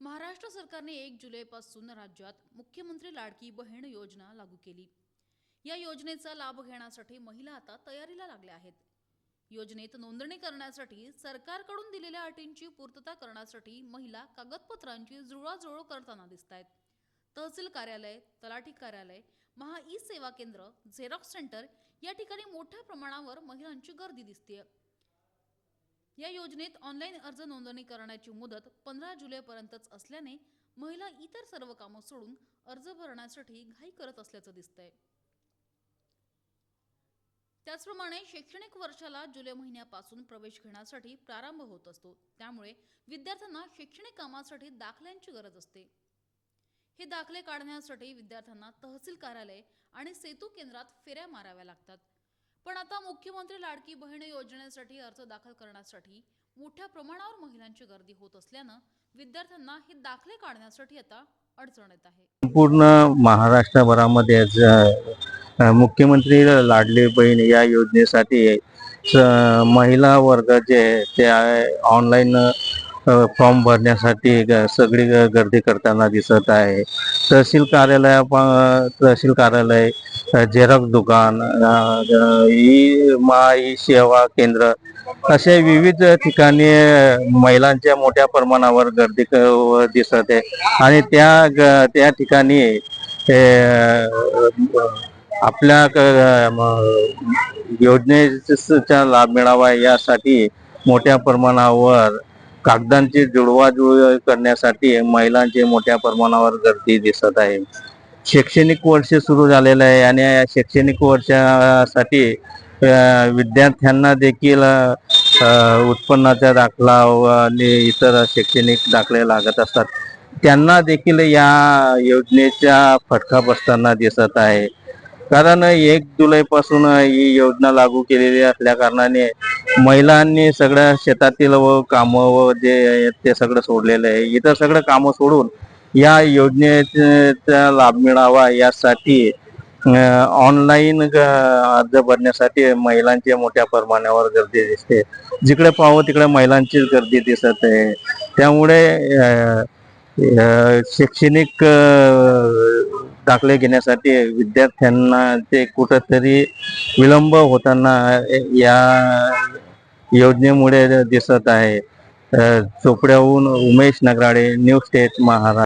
महाराष्ट्र सरकारने एक जुलैपासून राज्यात मुख्यमंत्री लाडकी बहीण योजना लागू केली. या योजनेचा लाभ घेण्यासाठी महिला आता तयारीला लागल्या आहेत. योजनेत नोंदणी करण्यासाठी सरकारकडून दिलेल्या अटींची पूर्तता करण्यासाठी महिला कागदपत्रांची जुळवाजुळव करताना दिसत आहेत तहसील कार्यालय तलाठी कार्यालय महा ई सेवा केंद्र झेरॉक्स सेंटर या ठिकाणी मोठ्या प्रमाणावर महिलांची गर्दी दिसते या योजनेत ऑनलाईन अर्ज नोंदणी करण्याची मुदत पंधरा जुलैपर्यंतच असल्याने महिला इतर सर्व कामं सोडून अर्ज भरण्यासाठी घाई करत असल्याचं दिसतंय. त्याचप्रमाणे शैक्षणिक वर्षाला जुलै महिन्यापासून प्रवेश घेण्यासाठी प्रारंभ होत असतो. त्यामुळे विद्यार्थ्यांना शैक्षणिक कामासाठी दाखल्यांची गरज असते. हे दाखले काढण्यासाठी विद्यार्थ्यांना तहसील कार्यालय आणि सेतू केंद्रात फेऱ्या माराव्या लागतात. पण आता मुख्यमंत्री लाडकी बहीण योजनेसाठी अर्ज दाखल करण्यासाठी मोठ्या प्रमाणावर महिलांची गर्दी होत असल्यानं विद्यार्थ्यांना हे दाखले काढण्यासाठी आता अडचण येत आहे. संपूर्ण महाराष्ट्रभरामध्ये मुख्यमंत्री लाडली बहीण या योजनेसाठी महिला वर्ग जे आहे ते ऑनलाईन फॉर्म भरण्यासाठी सगळी गर्दी करताना दिसत आहे. तहसील कार्यालय तहसील कार्यालय झेरॉक्स दुकान ई मा ई सेवा केंद्र असे विविध ठिकाणी महिलांच्या मोठ्या प्रमाणावर गर्दी दिसत आहे. आणि त्या त्या ठिकाणी आपल्या योजनेचा लाभ मिळावा यासाठी मोठ्या प्रमाणावर कागदांची जुळवाजुळव करण्यासाठी महिलांची मोठ्या प्रमाणावर गर्दी दिसत आहे. शैक्षणिक वर्ष सुरू झालेलं आहे आणि या शैक्षणिक वर्षासाठी विद्यार्थ्यांना देखील उत्पन्नाचा दाखला आणि इतर शैक्षणिक दाखले लागत असतात. त्यांना देखील या योजनेचा फटका बसताना दिसत आहे. कारण एक जुलैपासून ही योजना लागू केलेली असल्या कारणाने महिलांनी सगळ्या शेतातील व कामं व जे ते सगळं सोडलेलं आहे. इतर सगळं कामं सोडून या योजनेचा लाभ मिळावा यासाठी ऑनलाईन अर्ज भरण्यासाठी महिलांची मोठ्या प्रमाणावर गर्दी दिसते. जिकडे पाहू तिकडे महिलांचीच गर्दी दिसत आहे. त्यामुळे शैक्षणिक दाखले घेण्यासाठी विद्यार्थ्यांना ते कुठंतरी विलंब होताना या योजनेमुळे दिसत आहे. चोपड्याहून उमेश नगराडे न्यू स्टेट महाराष्ट्र.